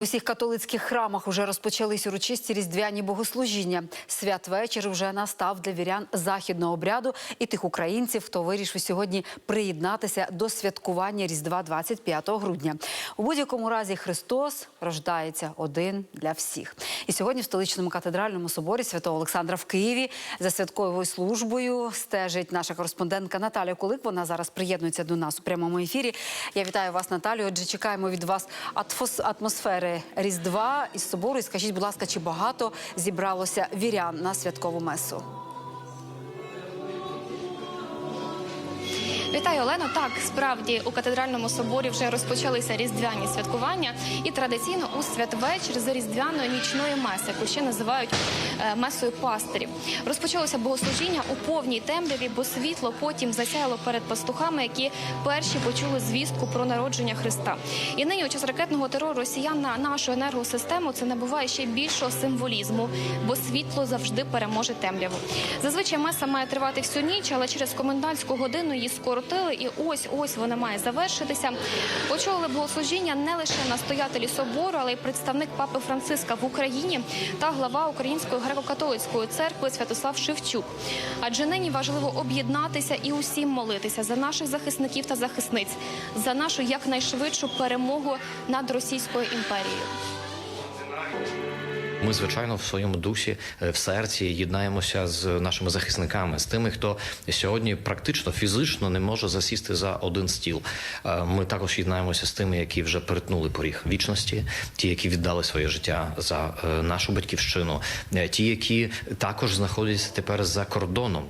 У всіх католицьких храмах уже розпочались урочисті різдвяні богослужіння. Святвечір вже настав для вірян західного обряду і тих українців, хто вирішив сьогодні приєднатися до святкування Різдва 25 грудня. У будь-якому разі Христос рождається один для всіх. І сьогодні в столичному катедральному соборі святого Олександра в Києві за святковою службою стежить наша кореспондентка Наталя Кулик. Вона зараз приєднується до нас у прямому ефірі. Я вітаю вас, Наталю. Отже, чекаємо від вас атфос- атмосфери Різдва із собору. І скажіть, будь ласка, чи багато зібралося вірян на святкову месу? Вітаю, Олено. Так, справді у катедральному соборі вже розпочалися різдвяні святкування, і традиційно у святвечір за різдвяної нічної меси, яку ще називають е, месою пастирів. Розпочалося богослужіння у повній темряві, бо світло потім засяяло перед пастухами, які перші почули звістку про народження Христа. І нині у час ракетного терору росіян на нашу енергосистему це набуває ще більшого символізму, бо світло завжди переможе темряву. Зазвичай меса має тривати всю ніч, але через комендантську годину її скоротили, і ось ось вона має завершитися. Очолили богослужіння не лише настоятелі собору, але й представник папи Франциска в Україні та глава Української греко-католицької церкви Святослав Шевчук. Адже нині важливо об'єднатися і усім молитися за наших захисників та захисниць, за нашу якнайшвидшу перемогу над Російською імперією. Ми, звичайно, в своєму дусі, е, в серці єднаємося з нашими захисниками, з тими, хто сьогодні практично фізично не може засісти за один стіл. Е, Ми також єднаємося з тими, які вже перетнули поріг вічності, ті, які віддали своє життя за е, нашу батьківщину, ті, які також знаходяться тепер за кордоном.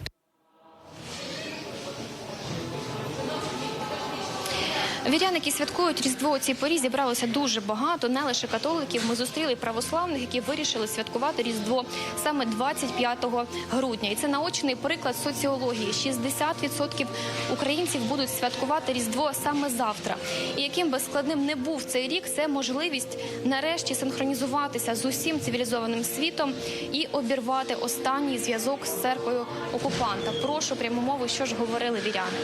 Вірян, які святкують Різдво у цій порі, зібралося дуже багато. Не лише католиків. Ми зустріли православних, які вирішили святкувати Різдво саме 25 грудня. І це наочний приклад соціології. 60% українців будуть святкувати Різдво саме завтра. І яким би складним не був цей рік, це можливість нарешті синхронізуватися з усім цивілізованим світом і обірвати останній зв'язок з церквою окупанта. Прошу пряму мову, що ж говорили віряни.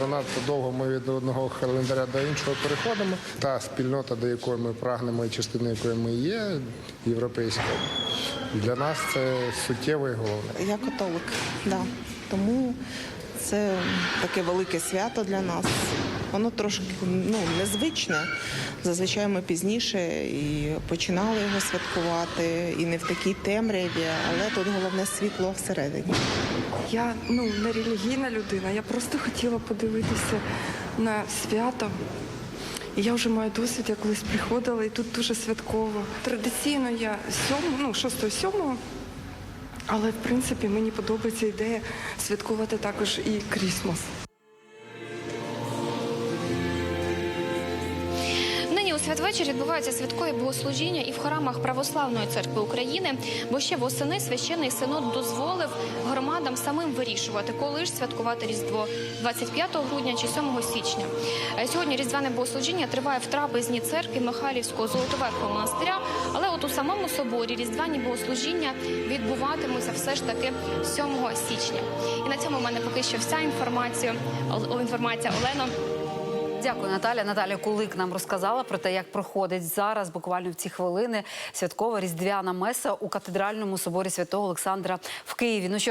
Занадто довго ми від одного календаря до іншого переходимо. Та спільнота, до якої ми прагнемо, і частиною якої ми є, європейська. Для нас це суттєво і головне. Я католик, да. тому це таке велике свято для нас. Воно трошки ну, незвичне. Зазвичай ми пізніше і починали його святкувати, і не в такій темряві, але тут головне світло всередині. Я ну не релігійна людина. Я просто хотіла подивитися на свято. І я вже маю досвід, я колись приходила, і тут дуже святково. Традиційно я сьому, ну, 6-7, але в принципі мені подобається ідея святкувати також і Крісмас. Святвечір відбуваються святкові богослужіння і в храмах Православної церкви України, бо ще восени священний синод дозволив громадам самим вирішувати, коли ж святкувати Різдво 25 грудня чи 7 січня. Е, Сьогодні різдвяне богослужіння триває в трапезній церкві Михайлівського Золотоверхового монастиря, але от у самому соборі різдвяні богослужіння відбуватимуться все ж таки 7 січня. І на цьому в мене поки що вся інформація. Інформація Олено. Дякую, Наталя. Наталя Кулик нам розказала про те, як проходить зараз, буквально в ці хвилини, святкова різдвяна меса у катедральному соборі святого Олександра в Києві. Ну що